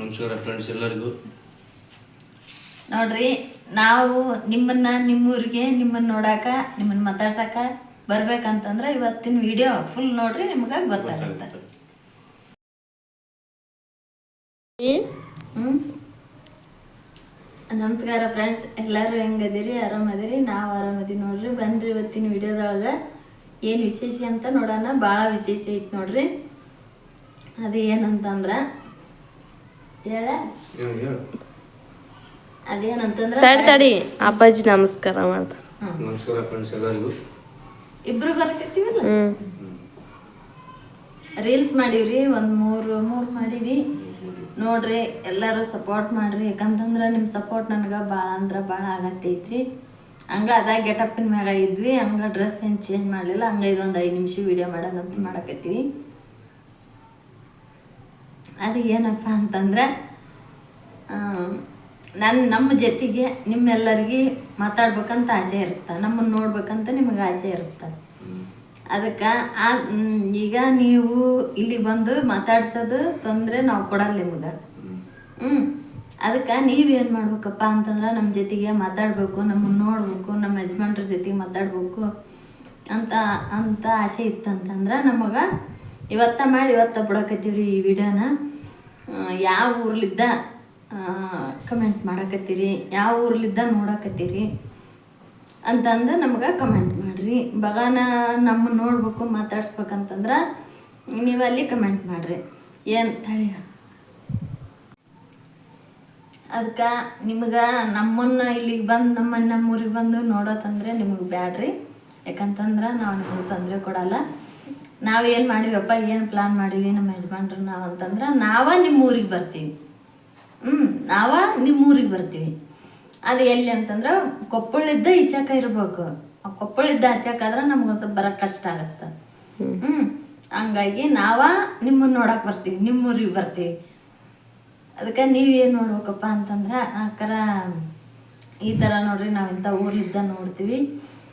ನಮಸ್ಕಾರ ಫ್ರೆಂಡ್ಸ್ ಎಲ್ಲರಿಗೂ. ನೋಡ್ರಿ ನಾವು ನಿಮ್ಮನ್ನ ನಿಮ್ಮೂರಿಗೆ ನಿಮ್ಮನ್ನ ನೋಡಾಕ ನಿಮ್ಮನ್ನ ಮಾತಾಡ್ಸಕ ಬರ್ಬೇಕಂತಂದ್ರೆ ಇವತ್ತಿನ ವಿಡಿಯೋ ಫುಲ್ ನೋಡ್ರಿ ನಿಮ್ಗೆ ಗೊತ್ತಾಗುತ್ತೆ. ನಮಸ್ಕಾರ ಫ್ರೆಂಡ್ಸ್ ಎಲ್ಲರೂ ಹೆಂಗದಿರಿ? ಆರಾಮದಿರಿ? ನಾವು ಆರಾಮದಿ ನೋಡ್ರಿ. ಬನ್ರಿ ಇವತ್ತಿನ ವಿಡಿಯೋದೊಳಗೆ ಏನು ವಿಶೇಷ ಅಂತ ನೋಡೋಣ. ಭಾಳ ವಿಶೇಷ ಐತಿ ನೋಡ್ರಿ. ಅದು ಏನಂತಂದ್ರೆ ತಡಿ ತಡಿ. ಅಪ್ಪಾಜಿ ನಮಸ್ಕಾರ ಮಾಡ್ದ. ನಮಸ್ಕಾರ ಫ್ರೆಂಡ್ಸ್ ಎಲ್ಲರಿಗೂ. ಇಬ್ರು ಬರಕತ್ತೀವಲ್ಲ ರೀಲ್ಸ್ ಮಾಡೀವ್ರಿ ಒಂದು ಮೂರು ಮೂರು ಮಾಡೀವಿ. ನೋಡ್ರಿ ಎಲ್ಲರೂ ಸಪೋರ್ಟ್ ಮಾಡ್ರಿ. ಯಾಕಂತಂದ್ರೆ ನಿಮ್ಮ ಸಪೋರ್ಟ್ ನನಗೆ ಭಾಳ ಅಂದ್ರೆ ಭಾಳ ಆಗತ್ತೈತ್ರಿ. ಹಂಗ ಅದ ಗೆಟಪ್ಪಿನ ಮ್ಯಾಗ ಇದ್ವಿ ಹಂಗೆ ಡ್ರೆಸ್ ಏನು ಚೇಂಜ್ ಮಾಡಲಿಲ್ಲ. ಹಂಗ ಇದೊಂದು ಐದು ನಿಮಿಷ ವಿಡಿಯೋ ಮಾಡೋಣ ಅಂತ ಮಾಡಕತ್ತೀವಿ. ಅದು ಏನಪ್ಪ ಅಂತಂದ್ರೆ ನನ್ನ ನಮ್ಮ ಜೊತೆಗೆ ನಿಮ್ಮೆಲ್ಲರಿಗೆ ಮಾತಾಡ್ಬೇಕಂತ ಆಸೆ ಇರುತ್ತೆ. ನಮ್ಮನ್ನು ನೋಡ್ಬೇಕಂತ ನಿಮಗೆ ಆಸೆ ಇರುತ್ತೆ. ಅದಕ್ಕೆ ಆ ಈಗ ನೀವು ಇಲ್ಲಿ ಬಂದು ಮಾತಾಡ್ಸೋದು ತೊಂದರೆ ನಾವು ಕೊಡಲ್ಲ ನಿಮ್ಗೆ. ಹ್ಞೂ ಅದಕ್ಕೆ ನೀವೇನು ಮಾಡ್ಬೇಕಪ್ಪ ಅಂತಂದ್ರೆ, ನಮ್ಮ ಜೊತೆಗೆ ಮಾತಾಡಬೇಕು, ನಮ್ಮನ್ನು ನೋಡ್ಬೇಕು, ನಮ್ಮ ಯಜಮಾನ್ರ ಜೊತೆಗೆ ಮಾತಾಡ್ಬೇಕು ಅಂತ ಅಂತ ಆಸೆ ಇತ್ತಂತಂದ್ರೆ ನಮಗೆ ಇವತ್ತ ಮಾಡಿ ಇವತ್ತ ಬಿಡಕತ್ತೀವ್ರಿ ಈ ವಿಡಿಯೋನ. ಯಾವ ಊರ್ಲಿದ್ದ? ಕಮೆಂಟ್ ಮಾಡಕತ್ತೀರಿ. ಯಾವ ಊರ್ಲಿದ್ದ ನೋಡಕತ್ತೀರಿ ಅಂತಂದು ನಮ್ಗೆ ಕಮೆಂಟ್ ಮಾಡಿರಿ. ಬಗಾನ ನಮ್ಮ ನೋಡ್ಬೇಕು, ಮಾತಾಡ್ಸ್ಬೇಕಂತಂದ್ರೆ ನೀವು ಅಲ್ಲಿ ಕಮೆಂಟ್ ಮಾಡಿರಿ. ಏನು ತಳಿ? ಅದಕ್ಕೆ ನಿಮ್ಗೆ ನಮ್ಮನ್ನ ಇಲ್ಲಿಗೆ ಬಂದು, ನಮ್ಮನ್ನ ನಮ್ಮೂರಿಗೆ ಬಂದು ನೋಡೋತಂದ್ರೆ ನಿಮಗೆ ಬ್ಯಾಡ್ರಿ. ಯಾಕಂತಂದ್ರೆ ನಾವು ನಿಮಗೆ ತೊಂದರೆ ಕೊಡಲ್ಲ. ನಾವೇನು ಮಾಡಿವಪ್ಪ ಏನು ಪ್ಲಾನ್ ಮಾಡೀವಿ ನಮ್ಮ ಯಜಮಾನ್ರು ನಾವು ಅಂತಂದ್ರೆ ನಾವ ನಿಮ್ಮ ಊರಿಗೆ ಬರ್ತೀವಿ. ಹ್ಞೂ ನಾವ ನಿಮ್ಮ ಊರಿಗೆ ಬರ್ತೀವಿ. ಅದು ಎಲ್ಲಿ ಅಂತಂದ್ರೆ ಕೊಪ್ಪಳಿದ್ದ ಈಚಾಕ ಇರ್ಬೇಕು. ಆ ಕೊಪ್ಪಳಿದ್ದ ಆಚಾಕಾದ್ರೆ ನಮ್ಗೆ ಒಂದು ಸ್ವಲ್ಪ ಬರೋಕ್ಕೆ ಕಷ್ಟ ಆಗತ್ತೆ. ಹ್ಞೂ ಹಂಗಾಗಿ ನಾವ ನಿಮ್ಮನ್ನ ನೋಡಕ್ಕೆ ಬರ್ತೀವಿ ನಿಮ್ಮ ಊರಿಗೆ ಬರ್ತೀವಿ. ಅದಕ್ಕೆ ನೀವೇನು ನೋಡ್ಬೇಕಪ್ಪ ಅಂತಂದ್ರೆ ಆಕರ ಈ ಥರ ನೋಡ್ರಿ ನಾವು ಇಂಥ ಊರ್ಲಿದ್ದ ನೋಡ್ತೀವಿ.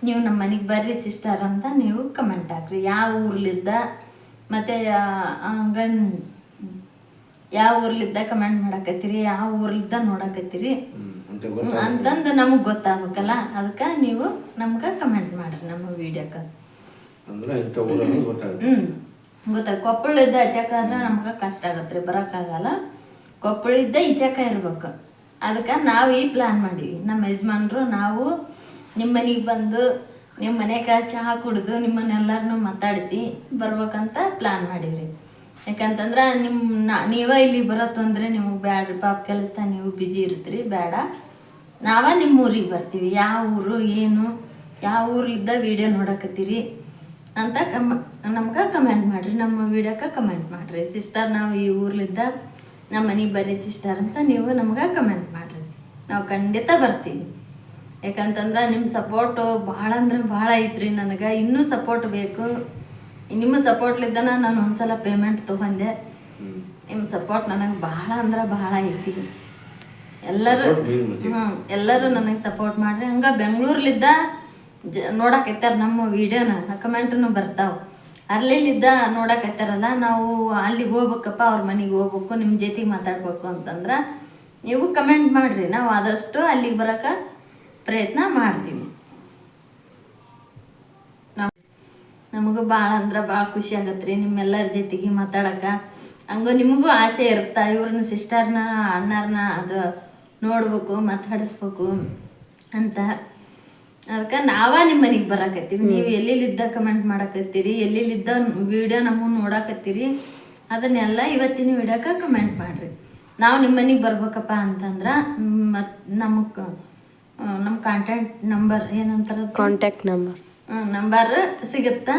ನೀವು ನಮ್ಮ ಮನೆಗೆ ಬರ್ರಿ ಸಿಸ್ಟರ್ ಅಂತ ನೀವು ಕಮೆಂಟ್ ಹಾಕ್ರಿ. ಯಾವ ಊರ್ಲಿದ್ದ ಮತ್ತು ಹಂಗನ್ ಯಾವ ಊರ್ಲಿದ್ದ ಕಮೆಂಟ್ ಮಾಡಕತ್ತೀರಿ? ಯಾವ ಊರ್ಲಿದ್ದ ನೋಡಕತ್ತೀರಿ? ಅಂತಂದು ನಮಗೆ ಗೊತ್ತಾಗಬೇಕಲ್ಲ? ಅದಕ್ಕೆ ನೀವು ನಮ್ಗೆ ಕಮೆಂಟ್ ಮಾಡ್ರಿ ನಮ್ಮ ವಿಡಿಯೋಕ್ಕೆ ಹ್ಞೂ ಗೊತ್ತಾ ಕೊಪ್ಪಳಿದ್ದ ಆಚೆಕಾದ್ರೆ ನಮ್ಗೆ ಕಷ್ಟ ಆಗತ್ತೆ ರೀ ಬರೋಕ್ಕಾಗಲ್ಲ ಕೊಪ್ಪಳಿದ್ದ ಈಚೆಕ ಇರ್ಬೇಕು. ಅದಕ್ಕೆ ನಾವು ಈ ಪ್ಲ್ಯಾನ್ ಮಾಡೀವಿ. ನಮ್ಮ ಯಜಮಾನ್ರು ನಾವು ನಿಮ್ಮ ಮನೆಗೆ ಬಂದು ನಿಮ್ಮ ಮನೆಗೆ ಚಹಾ ಕುಡಿದು ನಿಮ್ಮನ್ನೆಲ್ಲರನ್ನೂ ಮಾತಾಡಿಸಿ ಬರ್ಬೇಕಂತ ಪ್ಲ್ಯಾನ್ ಮಾಡೀವಿ ಯಾಕಂತಂದ್ರೆ ನಿಮ್ಮ ನಾ- ನೀವ ಇಲ್ಲಿ ಬರತ್ತಂದ್ರೆ ನಿಮಗೆ ಬ್ಯಾಡ್ರಿ ಪಾಪ ಕೆಲಸ ನೀವು ಬಿಜಿ ಇರ್ತೀರಿ ಬೇಡ ನಾವ ನಿಮ್ಮ ಊರಿಗೆ ಬರ್ತೀವಿ. ಯಾವ ಊರು, ಏನು, ಯಾವ ಊರಿದ್ದ ವಿಡಿಯೋ ನೋಡಕತ್ತೀರಿ ಅಂತ ಕಮ್, ನಮ್ಗೆ ಕಮೆಂಟ್ ಮಾಡಿರಿ. ನಮ್ಮ ವೀಡಿಯೋಕ್ಕೆ ಕಮೆಂಟ್ ಮಾಡಿರಿ. ಸಿಸ್ಟರ್ ನಾವು ಈ ಊರ್ಲಿದ್ದ, ನಮ್ಮ ಮನೆಗೆ ಬರ್ರಿ ಸಿಸ್ಟರ್ ಅಂತ ನೀವು ನಮ್ಗೆ ಕಮೆಂಟ್ ಮಾಡಿರಿ. ನಾವು ಖಂಡಿತ ಬರ್ತೀವಿ. ಯಾಕಂತಂದ್ರೆ ನಿಮ್ಮ ಸಪೋರ್ಟು ಭಾಳ ಅಂದ್ರೆ ಭಾಳ ಐತ್ರಿ ನನಗೆ. ಇನ್ನೂ ಸಪೋರ್ಟ್ ಬೇಕು. ನಿಮ್ಮ ಸಪೋರ್ಟ್ಲಿದ್ದನ ನಾನು ಒಂದ್ಸಲ ಪೇಮೆಂಟ್ ತೊಗೊಂಡೆ. ನಿಮ್ಮ ಸಪೋರ್ಟ್ ನನಗೆ ಭಾಳ ಅಂದ್ರೆ ಭಾಳ ಐತಿ. ಎಲ್ಲರೂ. ಹ್ಞೂ ಎಲ್ಲರೂ ನನಗೆ ಸಪೋರ್ಟ್ ಮಾಡ್ರಿ. ಹಂಗೆ ಬೆಂಗಳೂರ್ಲಿದ್ದ ಜ ನೋಡಕತ್ತಾರ ನಮ್ಮ ವಿಡಿಯೋನ ಕಮೆಂಟ್ನು ಬರ್ತಾವೆ. ಅರ್ಲಿಲ್ಲಿದ್ದ ನೋಡಕತ್ತಾರಲ್ಲ ನಾವು ಅಲ್ಲಿಗೆ ಹೋಗ್ಬೇಕಪ್ಪ ಅವ್ರ ಮನೆಗೆ ಹೋಗ್ಬೇಕು ನಿಮ್ಮ ಜೊತೆಗೆ ಮಾತಾಡ್ಬೇಕು ಅಂತಂದ್ರೆ ನೀವು ಕಮೆಂಟ್ ಮಾಡಿರಿ. ನಾವು ಆದಷ್ಟು ಅಲ್ಲಿಗೆ ಬರೋಕೆ ಪ್ರಯತ್ನ ಮಾಡ್ತೀವಿ. ನಮ್ ನಮಗೂ ಭಾಳ ಅಂದ್ರೆ ಭಾಳ ಖುಷಿ ಆಗತ್ತೆ ರೀ ನಿಮ್ಮೆಲ್ಲರ ಜೊತೆಗೆ ಮಾತಾಡಕ. ಹಂಗೂ ನಿಮಗೂ ಆಸೆ ಇರುತ್ತೆ ಇವ್ರನ್ನ ಸಿಸ್ಟರ್ನ ಅಣ್ಣಾರನ್ನ ಅದು ನೋಡ್ಬೇಕು ಮಾತಾಡಿಸ್ಬೇಕು ಅಂತ. ಅದಕ್ಕೆ ನಾವ ನಿಮ್ಮ ಮನೆಗೆ ಬರಾಕತ್ತೀವಿ ನೀವು ಎಲ್ಲೆಲ್ಲಿದ್ದ ಕಮೆಂಟ್ ಮಾಡಕತ್ತೀರಿ ಎಲ್ಲೆಲ್ಲಿದ್ದ ವಿಡಿಯೋ ನಮ್ಮನ್ನು ನೋಡಕತ್ತೀರಿ ಅದನ್ನೆಲ್ಲ ಇವತ್ತಿನ ವಿಡಿಯೋಕ್ಕೆ ಕಮೆಂಟ್ ಮಾಡಿರಿ. ನಾವು ನಿಮ್ಮ ಮನೆಗೆ ಬರ್ಬೇಕಪ್ಪ ಅಂತಂದ್ರೆ ಮತ್ತು ನಮಗೆ ನಮ್ಮ ಕಾಂಟ್ಯಾಕ್ಟ್ ನಂಬರ್ ಏನಂತಾರೆ ಕಾಂಟ್ಯಾಕ್ಟ್ ನಂಬರ್ ನಂಬರ್ ಸಿಗುತ್ತಾ?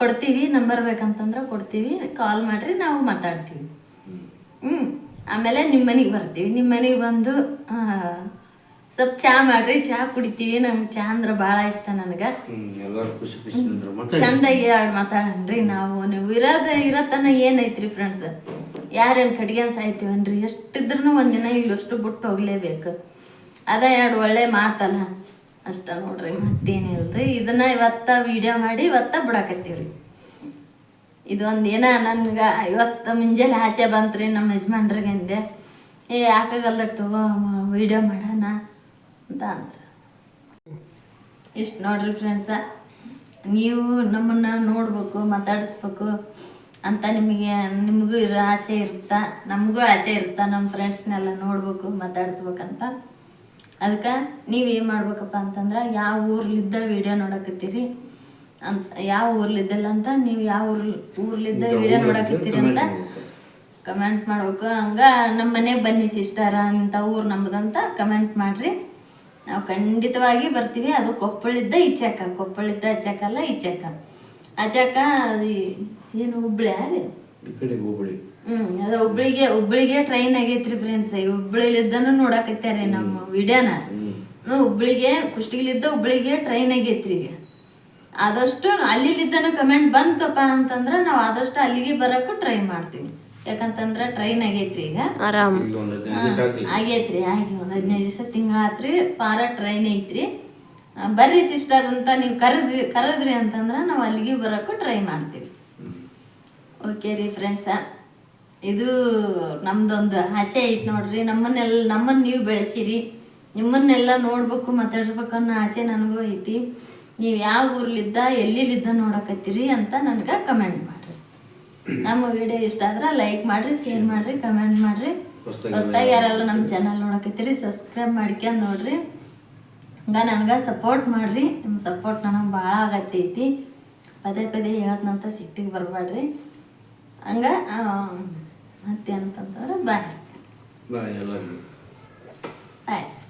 ಕೊಡ್ತೀವಿ ನಂಬರ್ ಬೇಕಂತಂದ್ರೆ ಕೊಡ್ತೀವಿ. ಕಾಲ್ ಮಾಡಿರಿ ನಾವು ಮಾತಾಡ್ತೀವಿ. ಹ್ಞೂ ಆಮೇಲೆ ನಿಮ್ಮ ಮನೆಗೆ ಬರ್ತೀವಿ. ನಿಮ್ಮ ಮನೆಗೆ ಬಂದು ಸ್ವಲ್ಪ ಚಹಾ ಮಾಡ್ರಿ. ಚಹಾ ಕುಡಿತೀವಿ. ನಮ್ಗೆ ಚಹಾ ಅಂದ್ರೆ ಭಾಳ ಇಷ್ಟ ನನಗೆ. ಹ್ಮ್ ಎಲ್ಲರೂ ಖುಷಿ ಖುಷಿ ಅಂದ್ರೆ ಮತ್ತೆ ಚಂದಾಗಿ ಎರಡು ಮಾತಾಡನ್ರಿ ನಾವು. ನೀವು ಇರೋದ ಇರತನ ಏನೈತ್ರಿ ಫ್ರೆಂಡ್ಸ್ ಯಾರೇನು ಕಡ್ಗೆನ್ ಸಾಯ್ತೀವನ್ರಿ ಎಷ್ಟಿದ್ರೂ ಒಂದಿನ ಇಲ್ಲಷ್ಟು ಬಿಟ್ಟು ಹೋಗ್ಲೇಬೇಕು. ಅದ ಎರಡು ಒಳ್ಳೆ ಮಾತಲ್ಲ ಅಷ್ಟ ನೋಡ್ರಿ ಮತ್ತೇನಿಲ್ರಿ ಇದನ್ನ ಇವತ್ತ ವಿಡಿಯೋ ಮಾಡಿ ಇವತ್ತ ಬಿಡಾಕತ್ತೀವ್ರಿ. ಇದೊಂದು ಏನ ನನ್ಗೆ ಇವತ್ತು ಮುಂಜಾನೆ ಆಸೆ ಬಂತ್ರಿ ನಮ್ಮ ಯಜಮಾನ್ರಿಗೆ ಅಂದೆ. ಏ ಯಾಕಾಗಲ್ದಾಗ ತಗೋ ವಿಡಿಯೋ ಮಾಡೋಣ ಅಂತ ಅಂದ್ರೆ. ಇಷ್ಟು ನೋಡ್ರಿ ಫ್ರೆಂಡ್ಸ ನೀವು ನಮ್ಮನ್ನು ನೋಡ್ಬೇಕು, ಮಾತಾಡಿಸ್ಬೇಕು ಅಂತ ನಿಮಗೆ, ನಿಮಗೂ ಇರೋ ಆಸೆ ಇರುತ್ತಾ ನಮಗೂ ಆಸೆ ಇರುತ್ತಾ ನಮ್ಮ ಫ್ರೆಂಡ್ಸ್ನೆಲ್ಲ ನೋಡ್ಬೇಕು, ಮಾತಾಡಿಸ್ಬೇಕಂತ. ಅದಕ್ಕೆ ನೀವು ಏನು ಮಾಡ್ಬೇಕಪ್ಪ ಅಂತಂದ್ರೆ ಯಾವ ಊರ್ಲಿದ್ದ ವಿಡಿಯೋ ನೋಡಕತ್ತೀರಿ? ಅಂತ ಯಾವ ಊರ್ಲಿದ್ದಲ್ಲ ಅಂತ ನೀವು ಯಾವ ಊರ್ ಊರ್ಲಿದ್ದ ವಿಡಿಯೋ ನೋಡಕತ್ತೀರಿ ಅಂತ ಕಮೆಂಟ್ ಮಾಡ್ಬೇಕು. ಹಂಗ ನಮ್ಮ ಮನೆಗೆ ಬನ್ನಿ ಸಿಸ್ಟರ ಅಂತ ಊರು ನಮ್ಮದಂತ ಕಮೆಂಟ್ ಮಾಡ್ರಿ. ನಾವು ಖಂಡಿತವಾಗಿ ಬರ್ತೀವಿ. ಅದು ಕೊಪ್ಪಳಿದ್ದ ಈಚೆಕ ಕೊಪ್ಪಳಿದ್ದ ಅಚ್ಚಕಲ್ಲ ಈಚೆಕ ಅಚ್ಚಕ ಅದು ಏನು ಹುಬ್ಳಿ ರೀ? ಈ ಕಡೆ ಹುಬ್ಬಳ್ಳಿ ಹ್ಮ್ ಅದು ಹುಬ್ಳಿಗೆ ಹುಬ್ಳಿಗೆ ಟ್ರೈನ್ ಆಗೈತ್ರಿ ಫ್ರೆಂಡ್ಸ್ ಹುಬ್ಳಿಲಿದ್ದನು ನೋಡಕತ್ತಾರೆ ನಮ್ಮ ವಿಡಿಯೋನ. ಹ್ಮ್. ಹುಬ್ಳಿಗೆ ಕುಷ್ಟಗಿಲಿದ್ದ ಹುಬ್ಳಿಗೆ ಟ್ರೈನ್ ಆಗೈತ್ರಿ ಈಗ. ಆದಷ್ಟು ಅಲ್ಲಿಲಿದ್ದನು ಕಮೆಂಟ್ ಬಂತಪ್ಪ ಅಂತಂದ್ರೆ ನಾವು ಆದಷ್ಟು ಅಲ್ಲಿಗೆ ಬರಕ್ಕೂ ಟ್ರೈ ಮಾಡ್ತೀವಿ. ಯಾಕಂತಂದ್ರ ಟ್ರೈನ್ ಆಗೈತ್ರಿ ಈಗ. ಆರಾಮ್. ಆಗೈತ್ರಿ ಆಗಿ ಒಂದ್ ಹದಿನೈದು ದಿವಸ ತಿಂಗಳಾತ್ರಿ ಪಾರ ಟ್ರೈನ್ ಐತ್ರಿ. ಬರ್ರಿ ಸಿಸ್ಟರ್ ಅಂತ ನೀವು ಕರೆದ್ವಿ ಕರೆದ್ರಿ ಅಂತಂದ್ರ ನಾವು ಅಲ್ಲಿಗೆ ಬರಕ್ಕೂ ಟ್ರೈ ಮಾಡ್ತೀವಿ. ಓಕೆ ರೀ ಫ್ರೆಂಡ್ಸ ಇದು ನಮ್ದೊಂದು ಆಸೆ ಐತಿ ನೋಡ್ರಿ. ನಮ್ಮನ್ನೆಲ್ಲ ನಮ್ಮನ್ನು ನೀವು ಬೆಳೆಸಿರಿ. ನಿಮ್ಮನ್ನೆಲ್ಲ ನೋಡ್ಬೇಕು ಮಾತಾಡ್ಬೇಕು ಅನ್ನೋ ಆಸೆ ನನಗೂ ಐತಿ. ನೀವು ಯಾವ ಊರ್ಲಿದ್ದ ಎಲ್ಲಿಲಿದ್ದ ನೋಡಕತ್ತೀರಿ ಅಂತ ನನಗೆ ಕಮೆಂಟ್ ಮಾಡಿರಿ. ನಮ್ಮ ವಿಡಿಯೋ ಇಷ್ಟ ಆದ್ರೆ ಲೈಕ್ ಮಾಡಿರಿ ಶೇರ್ ಮಾಡಿರಿ ಕಮೆಂಟ್ ಮಾಡಿರಿ. ಹೊಸ್ದಾಗಿ ಯಾರೆಲ್ಲ ನಮ್ಮ ಚಾನಲ್ ನೋಡಕತ್ತೀರಿ ಸಬ್ಸ್ಕ್ರೈಬ್ ಮಾಡ್ಕೊಂಡು ನೋಡ್ರಿ. ಹಂಗ ನನಗೆ ಸಪೋರ್ಟ್ ಮಾಡಿರಿ. ನಿಮ್ಮ ಸಪೋರ್ಟ್ ನನಗೆ ಭಾಳ ಆಗತ್ತೈತಿ ಪದೇ ಪದೇ ಹೇಳತ್ನಂತ ಸಿಟ್ಟಿಗೆ ಬರಬೇಡ್ರಿ ಹಂಗ ಮತ್ತೆ ಅಂತಂತಂದ್ರೆ ಬಾಯ್. ಬಾಯ್ ಬಾಯ್.